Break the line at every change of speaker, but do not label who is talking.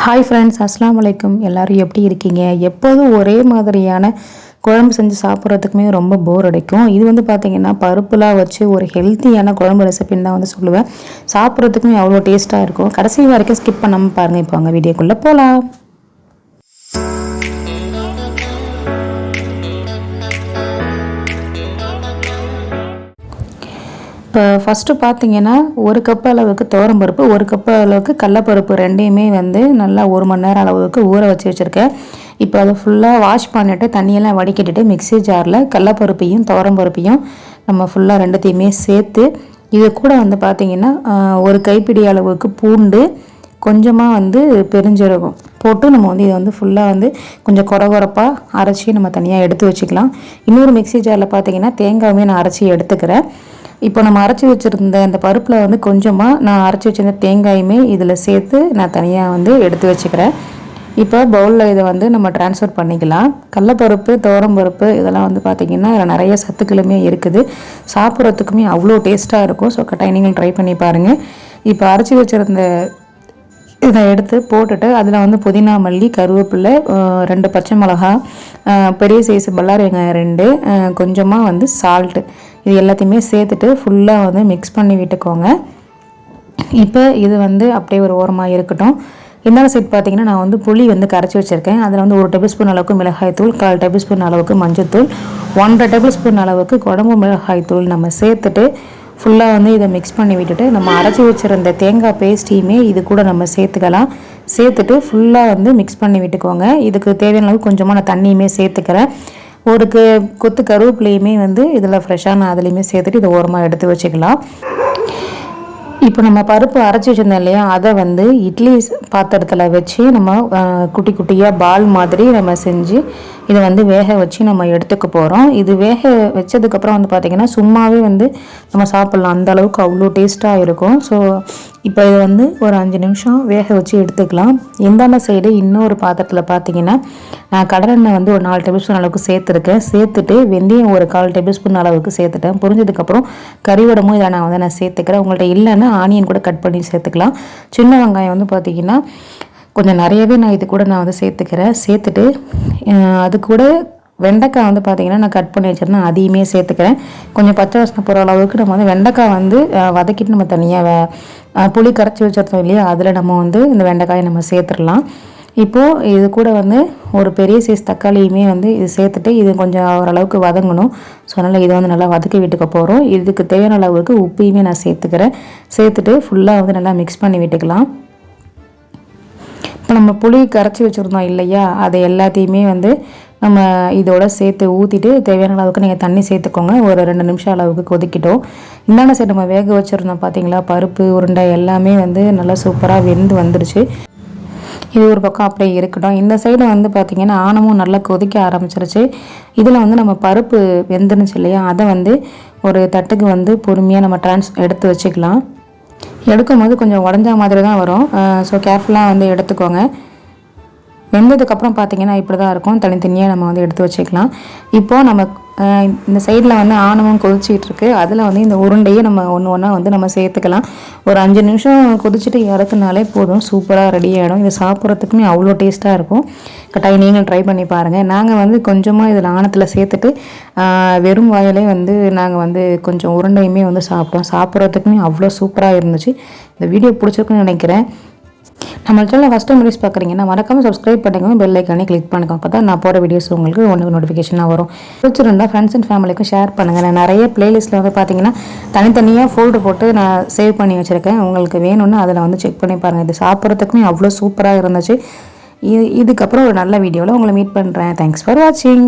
Hi friends அஸ்லாம் வலைக்கும் எல்லோரும் எப்படி இருக்கீங்க? எப்போதும் ஒரே மாதிரியான குழம்பு செஞ்சு சாப்பிட்றதுக்குமே ரொம்ப போர் அடிக்கும். இது வந்து பார்த்திங்கன்னா பருப்புலாம் வச்சு ஒரு ஹெல்த்தியான குழம்பு ரெசிபின்னு தான் வந்து சொல்லுவேன். சாப்பிட்றதுக்குமே அவ்வளோ டேஸ்ட்டாக இருக்கும். கடைசி வரைக்கும் ஸ்கிப் பண்ணாமல் பாருங்கள் இப்போ அங்கே வீடியோக்குள்ளே போகலாம் இப்போ ஃபஸ்ட்டு பார்த்தீங்கன்னா ஒரு கப் அளவுக்கு பருப்பு ஒரு கப் அளவுக்கு கடலப்பருப்பு ரெண்டையுமே வந்து நல்லா ஒரு மணி நேரம் அளவுக்கு ஊற வச்சு வச்சுருக்கேன். இப்போ அதை ஃபுல்லாக வாஷ் பண்ணிவிட்டு தண்ணியெல்லாம் வடிக்கட்டிட்டு மிக்சி ஜாரில் கடலப்பருப்பையும் பருப்பையும் நம்ம ஃபுல்லாக ரெண்டுத்தையுமே சேர்த்து இது கூட வந்து பார்த்திங்கன்னா ஒரு கைப்பிடி அளவுக்கு பூண்டு கொஞ்சமாக வந்து பெருஞ்சீரகம் போட்டு நம்ம வந்து இதை வந்து ஃபுல்லாக வந்து கொஞ்சம் குறை குறப்பாக அரைச்சி நம்ம தனியாக எடுத்து வச்சுக்கலாம். இன்னொரு மிக்சி ஜாரில் பார்த்திங்கன்னா தேங்காயுமே நான் அரைச்சி எடுத்துக்கிறேன். இப்போ நம்ம அரைச்சி வச்சுருந்த அந்த பருப்பில் வந்து கொஞ்சமாக நான் அரைச்சி வச்சுருந்த தேங்காயுமே இதில் சேர்த்து நான் தனியாக வந்து எடுத்து வச்சுக்கிறேன். இப்போ பவுலில் இதை வந்து நம்ம டிரான்ஸ்ஃபர் பண்ணிக்கலாம். கடலப்பருப்பு பருப்பு இதெல்லாம் வந்து பார்த்திங்கன்னா இதில் நிறைய சத்துக்களுமே இருக்குது. சாப்பிட்றதுக்குமே அவ்வளோ டேஸ்ட்டாக இருக்கும். ஸோ கட்டாயம் நீங்கள் ட்ரை பண்ணி பாருங்கள் இப்போ அரைச்சி வச்சுருந்த இதை எடுத்து போட்டுட்டு அதில் வந்து புதினா மல்லி கருவேப்பிலை ரெண்டு பச்சை மிளகா பெரிய சைஸ் பல்லாரி வெங்காயம் ரெண்டு கொஞ்சமாக வந்து சால்ட்டு இது எல்லாத்தையுமே சேர்த்துட்டு ஃபுல்லாக வந்து மிக்ஸ் பண்ணி விட்டுக்கோங்க. இப்போ இது வந்து அப்படியே ஒரு ஓரமாக இருக்கட்டும். இன்னொரு சைட் பார்த்தீங்கன்னா நான் வந்து புளி வந்து கரைச்சி வச்சுருக்கேன். அதில் வந்து ஒரு டேபிள் ஸ்பூன் அளவுக்கு மிளகாய் தூள் கால் டேபிள் ஸ்பூன் அளவுக்கு மஞ்சள் ஒன்றரை டேபிள் ஸ்பூன் அளவுக்கு குழம்பு மிளகாய்த்தூள் நம்ம சேர்த்துட்டு ஃபுல்லாக வந்து இதை மிக்ஸ் பண்ணி விட்டுட்டு நம்ம அரைச்சி வச்சுருந்த தேங்காய் பேஸ்ட்டையுமே இது கூட நம்ம சேர்த்துக்கலாம். சேர்த்துட்டு ஃபுல்லாக வந்து மிக்ஸ் பண்ணி விட்டுக்கோங்க. இதுக்கு தேவையான அளவுக்கு கொஞ்சமாக நான் தண்ணியுமே சேர்த்துக்கிறேன். ஒரு கொத்து கருவேப்பிலையுமே வந்து இதில் ஃப்ரெஷ்ஷான அதுலேயுமே சேர்த்துட்டு இதை ஓரமாக எடுத்து வச்சுக்கலாம். இப்போ நம்ம பருப்பு அரைச்சி வச்சுருந்தோம் இல்லையா? அதை வந்து இட்லி பாத்திரத்தில் வச்சு நம்ம குட்டி குட்டியாக பால் மாதிரி நம்ம செஞ்சு இதை வந்து வேக வச்சு நம்ம எடுத்துக்க போகிறோம் இது வேக வச்சதுக்கப்புறம் வந்து பார்த்திங்கன்னா சும்மாவே வந்து நம்ம சாப்பிட்லாம். அந்த அளவுக்கு அவ்வளோ டேஸ்ட்டாக இருக்கும். ஸோ இப்போ இதை வந்து ஒரு அஞ்சு நிமிஷம் வேக வச்சு எடுத்துக்கலாம். இந்தாண்ட சைடு இன்னொரு பாத்திரத்தில் பார்த்தீங்கன்னா நான் கடலெண்ணெய் வந்து ஒரு நாலு டேபிள் ஸ்பூன் அளவுக்கு சேர்த்துருக்கேன். சேர்த்துட்டு வெந்தயம் ஒரு கால் டேபிள் ஸ்பூன் அளவுக்கு சேர்த்துட்டேன். புரிஞ்சதுக்கப்புறம் கறிவடமும் இதை நான் வந்து நான் சேர்த்துக்கிறேன். உங்கள்கிட்ட இல்லைன்னா ஆனியன் கூட கட் பண்ணி சேர்த்துக்கலாம். சின்ன வெங்காயம் வந்து பார்த்திங்கன்னா கொஞ்சம் நிறையவே நான் இது கூட நான் வந்து சேர்த்துக்கிறேன். சேர்த்துட்டு அது கூட வெண்டைக்காய் வந்து பார்த்திங்கன்னா நான் கட் பண்ணி வச்சுருந்தேன் அதையுமே சேர்த்துக்கிறேன். கொஞ்சம் பச்சை வாசனை போகிற அளவுக்கு நம்ம வந்து வெண்டைக்காய் வந்து வதக்கிட்டு நம்ம தனியாக புளி கரைச்சி வச்சுருந்தோம் இல்லையா அதில் நம்ம வந்து இந்த வெண்டைக்காயை நம்ம சேர்த்துடலாம். இப்போது இது கூட வந்து ஒரு பெரிய சைஸ் தக்காளியுமே வந்து இது சேர்த்துட்டு இது கொஞ்சம் ஓரளவுக்கு வதங்கணும். ஸோ அதனால் இதை வந்து நல்லா வதக்கி விட்டுக்க போகிறோம் இதுக்கு தேவையான அளவுக்கு உப்பையுமே நான் சேர்த்துக்கிறேன். சேர்த்துட்டு ஃபுல்லாக வந்து நல்லா மிக்ஸ் பண்ணி விட்டுக்கலாம். இப்போ நம்ம புளி கரைச்சி வச்சுருந்தோம் இல்லையா? அதை எல்லாத்தையுமே வந்து நம்ம இதோட சேர்த்து ஊற்றிட்டு தேவையான அளவுக்கு நீங்கள் தண்ணி சேர்த்துக்கோங்க. ஒரு ரெண்டு நிமிஷம் அளவுக்கு கொதிக்கிட்டோம். இந்தாண்ட சைடு நம்ம வேக வச்சுருந்தோம் பார்த்தீங்களா பருப்பு உருண்டை எல்லாமே வந்து நல்லா சூப்பராக வெந்து வந்துடுச்சு இது ஒரு பக்கம் அப்படியே இருக்கட்டும். இந்த சைடு வந்து பார்த்திங்கன்னா ஆணமும் நல்லா கொதிக்க ஆரம்பிச்சிருச்சு. இதில் வந்து நம்ம பருப்பு வெந்துருச்சு இல்லையா? அதை வந்து ஒரு தட்டுக்கு வந்து பொறுமையாக நம்ம ட்ரான்ஸ் எடுத்து வச்சுக்கலாம். எடுக்கும் போது கொஞ்சம் உடஞ்ச மாதிரி தான் வரும். ஸோ கேர்ஃபுல்லாக வந்து எடுத்துக்கோங்க. வெந்ததுக்கப்புறம் பார்த்தீங்கன்னா இப்படி தான் இருக்கும். தனித்தனியாக நம்ம வந்து எடுத்து வச்சுக்கலாம். இப்போது நம்ம இந்த சைடில் வந்து ஆணவம் கொதிச்சிட்டுருக்கு அதில் வந்து இந்த உருண்டையை நம்ம ஒன்று ஒன்றா வந்து நம்ம சேர்த்துக்கலாம். ஒரு அஞ்சு நிமிஷம் கொதிச்சுட்டு இறக்குனாலே போதும். சூப்பராக ரெடி ஆகிடும் இது சாப்பிட்றதுக்குமே அவ்வளோ டேஸ்ட்டாக இருக்கும். கட்டாயம் நீங்கள் ட்ரை பண்ணி பாருங்கள் நாங்கள் வந்து கொஞ்சமாக இதில் ஆணத்தில் சேர்த்துட்டு வெறும் வாயிலே வந்து நாங்கள் வந்து கொஞ்சம் உருண்டையுமே வந்து சாப்பிட்டோம். சாப்பிட்றதுக்குமே அவ்வளோ சூப்பராக இருந்துச்சு. இந்த வீடியோ பிடிச்சிருக்குன்னு நினைக்கிறேன். நம்ம சேனல் ஃபஸ்ட் டைம் வீடியோஸ் பார்க்குறீங்கன்னா மறக்காமல் சப்ஸ்கிரைப் பண்ணுங்க பெல் ஐக்கானே கிளிக் பண்ணுங்க. அப்போ தான் நான் போகிற வீடியோஸ் உங்களுக்கு ஒன்று நோட்டிஃபிகேஷனாக வரும். பிடிச்சிருந்தா ஃப்ரெண்ட்ஸ் அண்ட் ஃபேமிலிக்கும் ஷேர் பண்ணுங்கள் நான் நிறைய பிளேலிஸ்ட்டில் வந்து பார்த்தீங்கன்னா தனித்தனியாக ஃபோல்டர் போட்டு நான் சேவ் பண்ணி வச்சுருக்கேன். உங்களுக்கு வேணும்னு அதில் வந்து செக் பண்ணி பாருங்கள் இது சாப்பிட்றதுக்குமே அவ்வளோ சூப்பராக இருந்துச்சு. இது இதுக்கப்புறம் ஒரு நல்ல வீடியோவில் உங்களை மீட் பண்ணுறேன் தேங்க்ஸ் ஃபார் வாட்சிங்